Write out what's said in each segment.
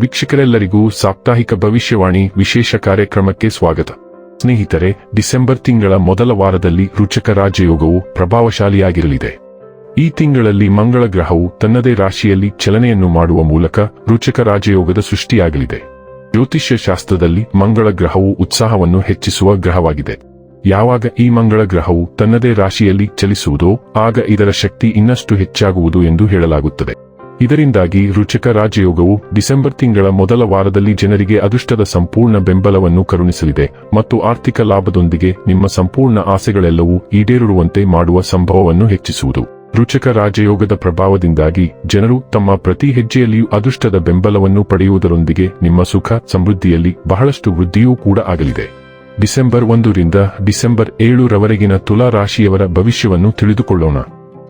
ವೀಕ್ಷಕರೆಲ್ಲರಿಗೂ ಸಾಪ್ತಾಹಿಕ ಭವಿಷ್ಯವಾಣಿ ವಿಶೇಷ ಕಾರ್ಯಕ್ರಮಕ್ಕೆ ಸ್ವಾಗತ. ಸ್ನೇಹಿತರೆ, ಡಿಸೆಂಬರ್ ತಿಂಗಳ ಮೊದಲ ವಾರದಲ್ಲಿ ರುಚಕ ರಾಜಯೋಗವು ಪ್ರಭಾವಶಾಲಿಯಾಗಿರಲಿದೆ. ಈ ತಿಂಗಳಲ್ಲಿ ಮಂಗಳ ಗ್ರಹವು ತನ್ನದೇ ರಾಶಿಯಲ್ಲಿ ಚಲನೆಯನ್ನು ಮಾಡುವ ಮೂಲಕ ರುಚಕ ರಾಜಯೋಗದ ಸೃಷ್ಟಿಯಾಗಲಿದೆ. ಜ್ಯೋತಿಷ್ಯ ಶಾಸ್ತ್ರದಲ್ಲಿ ಮಂಗಳ ಗ್ರಹವು ಉತ್ಸಾಹವನ್ನು ಹೆಚ್ಚಿಸುವ ಗ್ರಹವಾಗಿದೆ. ಯಾವಾಗ ಈ ಮಂಗಳ ಗ್ರಹವು ತನ್ನದೇ ರಾಶಿಯಲ್ಲಿ ಚಲಿಸುವುದೋ, ಆಗ ಇದರ ಶಕ್ತಿ ಇನ್ನಷ್ಟು ಹೆಚ್ಚಾಗುವುದು ಎಂದು ಹೇಳಲಾಗುತ್ತದೆ. ಇದರಿಂದಾಗಿ ರುಚಕ ರಾಜಯೋಗವು ಡಿಸೆಂಬರ್ ತಿಂಗಳ ಮೊದಲ ವಾರದಲ್ಲಿ ಜನರಿಗೆ ಅದೃಷ್ಟದ ಸಂಪೂರ್ಣ ಬೆಂಬಲವನ್ನು ಕರುಣಿಸಲಿದೆ ಮತ್ತು ಆರ್ಥಿಕ ಲಾಭದೊಂದಿಗೆ ನಿಮ್ಮ ಸಂಪೂರ್ಣ ಆಸೆಗಳೆಲ್ಲವೂ ಈಡೇರುವಂತೆ ಮಾಡುವ ಸಂಭವವನ್ನು ಹೆಚ್ಚಿಸುವುದು. ರುಚಕ ರಾಜಯೋಗದ ಪ್ರಭಾವದಿಂದಾಗಿ ಜನರು ತಮ್ಮ ಪ್ರತಿ ಹೆಜ್ಜೆಯಲ್ಲಿಯೂ ಅದೃಷ್ಟದ ಬೆಂಬಲವನ್ನು ಪಡೆಯುವುದರೊಂದಿಗೆ ನಿಮ್ಮ ಸುಖ, ಸಮೃದ್ಧಿಯಲ್ಲಿ ಬಹಳಷ್ಟು ವೃದ್ಧಿಯೂ ಕೂಡ ಆಗಲಿದೆ. ಡಿಸೆಂಬರ್ ಒಂದರಿಂದ ಡಿಸೆಂಬರ್ ಏಳರವರೆಗಿನ ತುಲಾ ರಾಶಿಯವರ ಭವಿಷ್ಯವನ್ನು ತಿಳಿದುಕೊಳ್ಳೋಣ.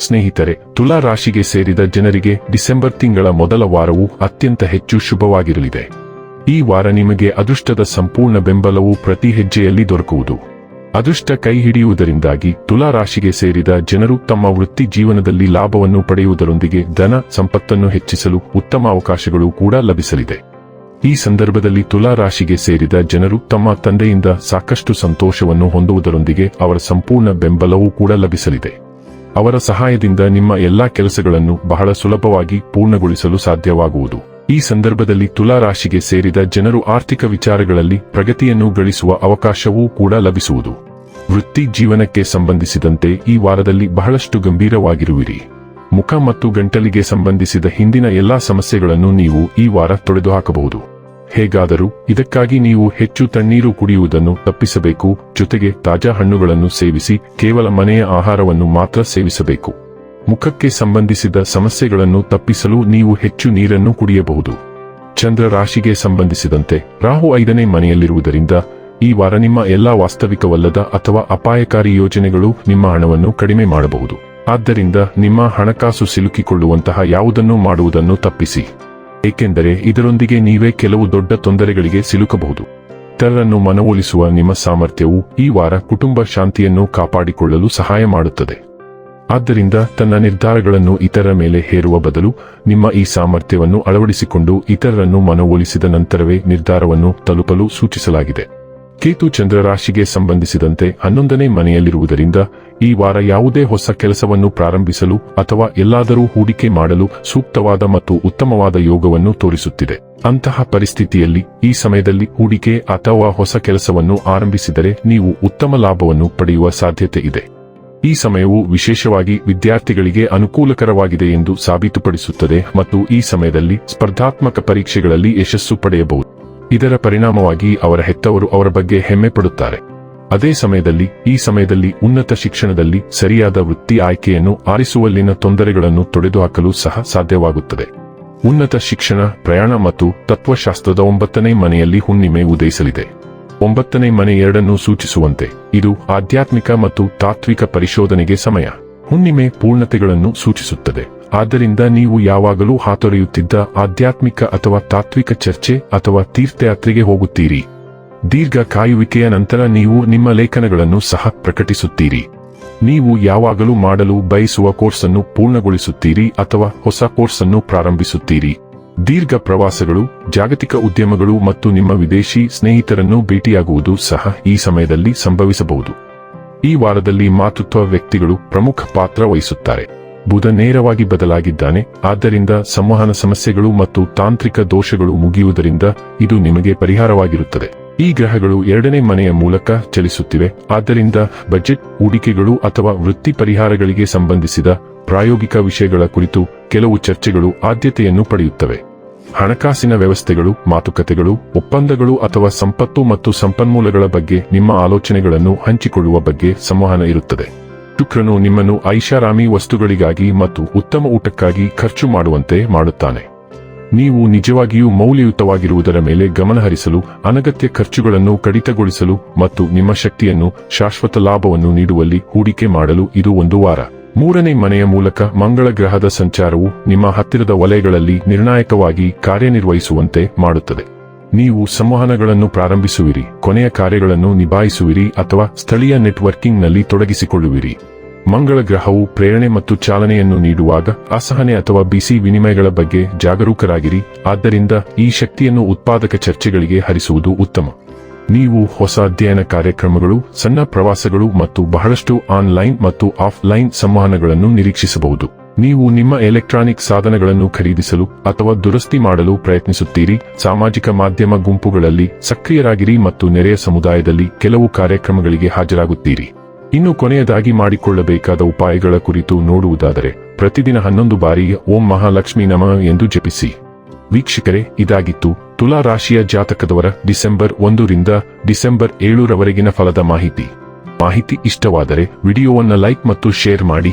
ಸ್ನೇಹಿತರೆ, ತುಲಾ ರಾಶಿಗೆ ಸೇರಿದ ಜನರಿಗೆ ಡಿಸೆಂಬರ್ ತಿಂಗಳ ಮೊದಲ ವಾರವು ಅತ್ಯಂತ ಹೆಚ್ಚು ಶುಭವಾಗಿರಲಿದೆ. ಈ ವಾರ ನಿಮಗೆ ಅದೃಷ್ಟದ ಸಂಪೂರ್ಣ ಬೆಂಬಲವು ಪ್ರತಿ ಹೆಜ್ಜೆಯಲ್ಲಿ ದೊರಕುವುದು. ಅದೃಷ್ಟ ಕೈ ಹಿಡಿಯುವುದರಿಂದಾಗಿ ತುಲಾ ರಾಶಿಗೆ ಸೇರಿದ ಜನರು ತಮ್ಮ ವೃತ್ತಿ ಜೀವನದಲ್ಲಿ ಲಾಭವನ್ನು ಪಡೆಯುವುದರೊಂದಿಗೆ ಧನ ಸಂಪತ್ತನ್ನು ಹೆಚ್ಚಿಸಲು ಉತ್ತಮ ಅವಕಾಶಗಳು ಕೂಡ ಲಭಿಸಲಿದೆ. ಈ ಸಂದರ್ಭದಲ್ಲಿ ತುಲಾ ರಾಶಿಗೆ ಸೇರಿದ ಜನರು ತಮ್ಮ ತಂದೆಯಿಂದ ಸಾಕಷ್ಟು ಸಂತೋಷವನ್ನು ಹೊಂದುವುದರೊಂದಿಗೆ ಅವರ ಸಂಪೂರ್ಣ ಬೆಂಬಲವೂ ಕೂಡ ಲಭಿಸಲಿದೆ. ಅವರ ಸಹಾಯದಿಂದ ನಿಮ್ಮ ಎಲ್ಲಾ ಕೆಲಸಗಳನ್ನು ಬಹಳ ಸುಲಭವಾಗಿ ಪೂರ್ಣಗೊಳಿಸಲು ಸಾಧ್ಯವಾಗುವುದು. ಈ ಸಂದರ್ಭದಲ್ಲಿ ತುಲಾ ರಾಶಿಗೆ ಸೇರಿದ ಜನರು ಆರ್ಥಿಕ ವಿಚಾರಗಳಲ್ಲಿ ಪ್ರಗತಿಯನ್ನು ಗಳಿಸುವ ಅವಕಾಶವೂ ಕೂಡ ಲಭಿಸುವುದು. ವೃತ್ತಿ ಜೀವನಕ್ಕೆ ಸಂಬಂಧಿಸಿದಂತೆ ಈ ವಾರದಲ್ಲಿ ಬಹಳಷ್ಟು ಗಂಭೀರವಾಗಿರುವಿರಿ. ಮುಖ ಮತ್ತು ಗಂಟಲಿಗೆ ಸಂಬಂಧಿಸಿದ ಹಿಂದಿನ ಎಲ್ಲಾ ಸಮಸ್ಯೆಗಳನ್ನು ನೀವು ಈ ವಾರ ತೊಡೆದುಹಾಕಬಹುದು. ಹೇಗಾದರೂ ಇದಕ್ಕಾಗಿ ನೀವು ಹೆಚ್ಚು ತಣ್ಣೀರು ಕುಡಿಯುವುದನ್ನು ತಪ್ಪಿಸಬೇಕು, ಜೊತೆಗೆ ತಾಜಾ ಹಣ್ಣುಗಳನ್ನು ಸೇವಿಸಿ, ಕೇವಲ ಮನೆಯ ಆಹಾರವನ್ನು ಮಾತ್ರ ಸೇವಿಸಬೇಕು. ಮುಖಕ್ಕೆ ಸಂಬಂಧಿಸಿದ ಸಮಸ್ಯೆಗಳನ್ನು ತಪ್ಪಿಸಲು ನೀವು ಹೆಚ್ಚು ನೀರನ್ನು ಕುಡಿಯಬಹುದು. ಚಂದ್ರ ರಾಶಿಗೆ ಸಂಬಂಧಿಸಿದಂತೆ ರಾಹು ಐದನೇ ಮನೆಯಲ್ಲಿರುವುದರಿಂದ, ಈ ವಾರ ನಿಮ್ಮ ಎಲ್ಲಾ ವಾಸ್ತವಿಕವಲ್ಲದ ಅಥವಾ ಅಪಾಯಕಾರಿ ಯೋಜನೆಗಳು ನಿಮ್ಮ ಹಣವನ್ನು ಕಡಿಮೆ ಮಾಡಬಹುದು. ಆದ್ದರಿಂದ ನಿಮ್ಮ ಹಣಕಾಸು ಸಿಲುಕಿಕೊಳ್ಳುವಂತಹ ಯಾವುದನ್ನು ಮಾಡುವುದನ್ನು ತಪ್ಪಿಸಿ. ಏಕೆಂದರೆ ಇದರೊಂದಿಗೆ ನೀವೇ ಕೆಲವು ದೊಡ್ಡ ತೊಂದರೆಗಳಿಗೆ ಸಿಲುಕಬಹುದು. ಇತರರನ್ನು ಮನವೊಲಿಸುವ ನಿಮ್ಮ ಸಾಮರ್ಥ್ಯವು ಈ ವಾರ ಕುಟುಂಬ ಶಾಂತಿಯನ್ನು ಕಾಪಾಡಿಕೊಳ್ಳಲು ಸಹಾಯ ಮಾಡುತ್ತದೆ. ಆದ್ದರಿಂದ ತನ್ನ ನಿರ್ಧಾರಗಳನ್ನು ಇತರರ ಮೇಲೆ ಹೇರುವ ಬದಲು ನಿಮ್ಮ ಈ ಸಾಮರ್ಥ್ಯವನ್ನು ಅಳವಡಿಸಿಕೊಂಡು ಇತರರನ್ನು ಮನವೊಲಿಸಿದ ನಂತರವೇ ನಿರ್ಧಾರವನ್ನು ತಲುಪಲು ಸೂಚಿಸಲಾಗಿದೆ. ಕೇತು ಚಂದ್ರ ರಾಶಿಗೆ ಸಂಬಂಧಿಸಿದಂತೆ ಹನ್ನೊಂದನೇ ಮನೆಯಲ್ಲಿರುವುದರಿಂದ ಈ ವಾರ ಯಾವುದೇ ಹೊಸ ಕೆಲಸವನ್ನು ಪ್ರಾರಂಭಿಸಲು ಅಥವಾ ಎಲ್ಲಾದರೂ ಹೂಡಿಕೆ ಮಾಡಲು ಸೂಕ್ತವಾದ ಮತ್ತು ಉತ್ತಮವಾದ ಯೋಗವನ್ನು ತೋರಿಸುತ್ತಿದೆ. ಅಂತಹ ಪರಿಸ್ಥಿತಿಯಲ್ಲಿ ಈ ಸಮಯದಲ್ಲಿ ಹೂಡಿಕೆ ಅಥವಾ ಹೊಸ ಕೆಲಸವನ್ನು ಆರಂಭಿಸಿದರೆ ನೀವು ಉತ್ತಮ ಲಾಭವನ್ನು ಪಡೆಯುವ ಸಾಧ್ಯತೆ ಇದೆ. ಈ ಸಮಯವು ವಿಶೇಷವಾಗಿ ವಿದ್ಯಾರ್ಥಿಗಳಿಗೆ ಅನುಕೂಲಕರವಾಗಿದೆ ಎಂದು ಸಾಬೀತುಪಡಿಸುತ್ತದೆ ಮತ್ತು ಈ ಸಮಯದಲ್ಲಿ ಸ್ಪರ್ಧಾತ್ಮಕ ಪರೀಕ್ಷೆಗಳಲ್ಲಿ ಯಶಸ್ಸು ಪಡೆಯಬಹುದು. ಇದರ ಪರಿಣಾಮವಾಗಿ ಅವರ ಹೆತ್ತವರು ಅವರ ಬಗ್ಗೆ ಹೆಮ್ಮೆ ಪಡುತ್ತಾರೆ. ಅದೇ ಸಮಯದಲ್ಲಿ, ಈ ಸಮಯದಲ್ಲಿ ಉನ್ನತ ಶಿಕ್ಷಣದಲ್ಲಿ ಸರಿಯಾದ ವೃತ್ತಿ ಆಯ್ಕೆಯನ್ನು ಆರಿಸುವಲ್ಲಿನ ತೊಂದರೆಗಳನ್ನು ತೊಡೆದುಹಾಕಲು ಸಹ ಸಾಧ್ಯವಾಗುತ್ತದೆ. ಉನ್ನತ ಶಿಕ್ಷಣ, ಪ್ರಯಾಣ ಮತ್ತು ತತ್ವಶಾಸ್ತ್ರದ ಒಂಬತ್ತನೇ ಮನೆಯಲ್ಲಿ ಹುಣ್ಣಿಮೆ ಉದಯಿಸಲಿದೆ. ಒಂಬತ್ತನೇ ಮನೆ ಎರಡನ್ನು ಸೂಚಿಸುವಂತೆ, ಇದು ಆಧ್ಯಾತ್ಮಿಕ ಮತ್ತು ತಾತ್ವಿಕ ಪರಿಶೋಧನೆಗೆ ಸಮಯ. ಹುಣ್ಣಿಮೆ ಪೂರ್ಣತೆಗಳನ್ನು ಸೂಚಿಸುತ್ತದೆ. ಆದ್ದರಿಂದ ನೀವು ಯಾವಾಗಲೂ ಹಾತೊರೆಯುತ್ತಿದ್ದ ಆಧ್ಯಾತ್ಮಿಕ ಅಥವಾ ತಾತ್ವಿಕ ಚರ್ಚೆ ಅಥವಾ ತೀರ್ಥಯಾತ್ರೆಗೆ ಹೋಗುತ್ತೀರಿ. ದೀರ್ಘ ಕಾಯುವಿಕೆಯ ನಂತರ ನೀವು ನಿಮ್ಮ ಲೇಖನಗಳನ್ನು ಸಹ ಪ್ರಕಟಿಸುತ್ತೀರಿ. ನೀವು ಯಾವಾಗಲೂ ಮಾಡಲು ಬಯಸುವ ಕೋರ್ಸ್ ಅನ್ನು ಪೂರ್ಣಗೊಳಿಸುತ್ತೀರಿ ಅಥವಾ ಹೊಸ ಕೋರ್ಸ್ ಅನ್ನು ಪ್ರಾರಂಭಿಸುತ್ತೀರಿ. ದೀರ್ಘ ಪ್ರವಾಸಗಳು, ಜಾಗತಿಕ ಉದ್ಯಮಗಳು ಮತ್ತು ನಿಮ್ಮ ವಿದೇಶಿ ಸ್ನೇಹಿತರನ್ನು ಭೇಟಿಯಾಗುವುದು ಸಹ ಈ ಸಮಯದಲ್ಲಿ ಸಂಭವಿಸಬಹುದು. ಈ ವಾರದಲ್ಲಿ ಮಾತೃತ್ವ ವ್ಯಕ್ತಿಗಳು ಪ್ರಮುಖ ಪಾತ್ರ ವಹಿಸುತ್ತಾರೆ. ಬುಧ ನೇರವಾಗಿ ಬದಲಾಗಿದ್ದಾನೆ. ಆದ್ದರಿಂದ ಸಂವಹನ ಸಮಸ್ಯೆಗಳು ಮತ್ತು ತಾಂತ್ರಿಕ ದೋಷಗಳು ಮುಗಿಯುವುದರಿಂದ ಇದು ನಿಮಗೆ ಪರಿಹಾರವಾಗಿರುತ್ತದೆ. ಈ ಗ್ರಹಗಳು ಎರಡನೇ ಮನೆಯ ಮೂಲಕ ಚಲಿಸುತ್ತಿವೆ. ಆದ್ದರಿಂದ ಬಜೆಟ್, ಹೂಡಿಕೆಗಳು ಅಥವಾ ವೃತ್ತಿ ಪರಿಹಾರಗಳಿಗೆ ಸಂಬಂಧಿಸಿದ ಪ್ರಾಯೋಗಿಕ ವಿಷಯಗಳ ಕುರಿತು ಕೆಲವು ಚರ್ಚೆಗಳು ಆದ್ಯತೆಯನ್ನು ಪಡೆಯುತ್ತವೆ. ಹಣಕಾಸಿನ ವ್ಯವಸ್ಥೆಗಳು, ಮಾತುಕತೆಗಳು, ಒಪ್ಪಂದಗಳು ಅಥವಾ ಸಂಪತ್ತು ಮತ್ತು ಸಂಪನ್ಮೂಲಗಳ ಬಗ್ಗೆ ನಿಮ್ಮ ಆಲೋಚನೆಗಳನ್ನು ಹಂಚಿಕೊಳ್ಳುವ ಬಗ್ಗೆ ಸಂವಹನ ಇರುತ್ತದೆ. ಶುಕ್ರನು ನಿಮ್ಮನ್ನು ಐಷಾರಾಮಿ ವಸ್ತುಗಳಿಗಾಗಿ ಮತ್ತು ಉತ್ತಮ ಊಟಕ್ಕಾಗಿ ಖರ್ಚು ಮಾಡುವಂತೆ ಮಾಡುತ್ತಾನೆ. ನೀವು ನಿಜವಾಗಿಯೂ ಮೌಲ್ಯಯುತವಾಗಿರುವುದರ ಮೇಲೆ ಗಮನಹರಿಸಲು, ಅನಗತ್ಯ ಖರ್ಚುಗಳನ್ನು ಕಡಿತಗೊಳಿಸಲು ಮತ್ತು ನಿಮ್ಮ ಶಕ್ತಿಯನ್ನು, ಶಾಶ್ವತ ಲಾಭವನ್ನು ನೀಡುವಲ್ಲಿ ಹೂಡಿಕೆ ಮಾಡಲು ಇದು ಒಂದು ವಾರ. ಮೂರನೇ ಮನೆಯ ಮೂಲಕ ಮಂಗಳ ಗ್ರಹದ ಸಂಚಾರವು ನಿಮ್ಮ ಹತ್ತಿರದ ವಲಯಗಳಲ್ಲಿ ನಿರ್ಣಾಯಕವಾಗಿ ಕಾರ್ಯನಿರ್ವಹಿಸುವಂತೆ ಮಾಡುತ್ತದೆ. ನೀವು ಸಂವಹನಗಳನ್ನು ಪ್ರಾರಂಭಿಸುವಿರಿ, ಕೊನೆಯ ಕಾರ್ಯಗಳನ್ನು ನಿಭಾಯಿಸುವಿರಿ ಅಥವಾ ಸ್ಥಳೀಯ ನೆಟ್ವರ್ಕಿಂಗ್ನಲ್ಲಿ ತೊಡಗಿಸಿಕೊಳ್ಳುವಿರಿ. ಮಂಗಳ ಗ್ರಹವು ಪ್ರೇರಣೆ ಮತ್ತು ಚಾಲನೆಯನ್ನು ನೀಡುವಾಗ ಅಸಹನೆ ಅಥವಾ ಬಿಸಿ ವಿನಿಮಯಗಳ ಬಗ್ಗೆ ಜಾಗರೂಕರಾಗಿರಿ, ಆದ್ದರಿಂದ ಈ ಶಕ್ತಿಯನ್ನು ಉತ್ಪಾದಕ ಚರ್ಚೆಗಳಿಗೆ ಹರಿಸುವುದು ಉತ್ತಮ. ನೀವು ಹೊಸ ಅಧ್ಯಯನ ಕಾರ್ಯಕ್ರಮಗಳು, ಸಣ್ಣ ಪ್ರವಾಸಗಳು ಮತ್ತು ಬಹಳಷ್ಟು ಆನ್ಲೈನ್ ಮತ್ತು ಆಫ್ಲೈನ್ ಸಂವಹನಗಳನ್ನು ನಿರೀಕ್ಷಿಸಬಹುದು. ನೀವು ನಿಮ್ಮ ಎಲೆಕ್ಟ್ರಾನಿಕ್ ಸಾಧನಗಳನ್ನು ಖರೀದಿಸಲು ಅಥವಾ ದುರಸ್ತಿ ಮಾಡಲು ಪ್ರಯತ್ನಿಸುತ್ತೀರಿ. ಸಾಮಾಜಿಕ ಮಾಧ್ಯಮ ಗುಂಪುಗಳಲ್ಲಿ ಸಕ್ರಿಯರಾಗಿರಿ ಮತ್ತು ನೆರೆಯ ಸಮುದಾಯದಲ್ಲಿ ಕೆಲವು ಕಾರ್ಯಕ್ರಮಗಳಿಗೆ ಹಾಜರಾಗುತ್ತೀರಿ. ಇನ್ನು ಕೊನೆಯದಾಗಿ ಮಾಡಿಕೊಳ್ಳಬೇಕಾದ ಉಪಾಯಗಳ ಕುರಿತು ನೋಡುವುದಾದರೆ, ಪ್ರತಿದಿನ ಹನ್ನೊಂದು ಬಾರಿ ಓಂ ಮಹಾಲಕ್ಷ್ಮಿ ನಮಃ ಎಂದು ಜಪಿಸಿ. ವೀಕ್ಷಕರೇ, ಇದಾಗಿತ್ತು ತುಲಾ ರಾಶಿಯ ಜಾತಕದವರ ಡಿಸೆಂಬರ್ ಒಂದರಿಂದ ಡಿಸೆಂಬರ್ ಏಳರವರೆಗಿನ ಫಲದ ಮಾಹಿತಿ. ಮಾಹಿತಿ ಇಷ್ಟವಾದರೆ ವಿಡಿಯೋವನ್ನು ಲೈಕ್ ಮತ್ತು ಶೇರ್ ಮಾಡಿ.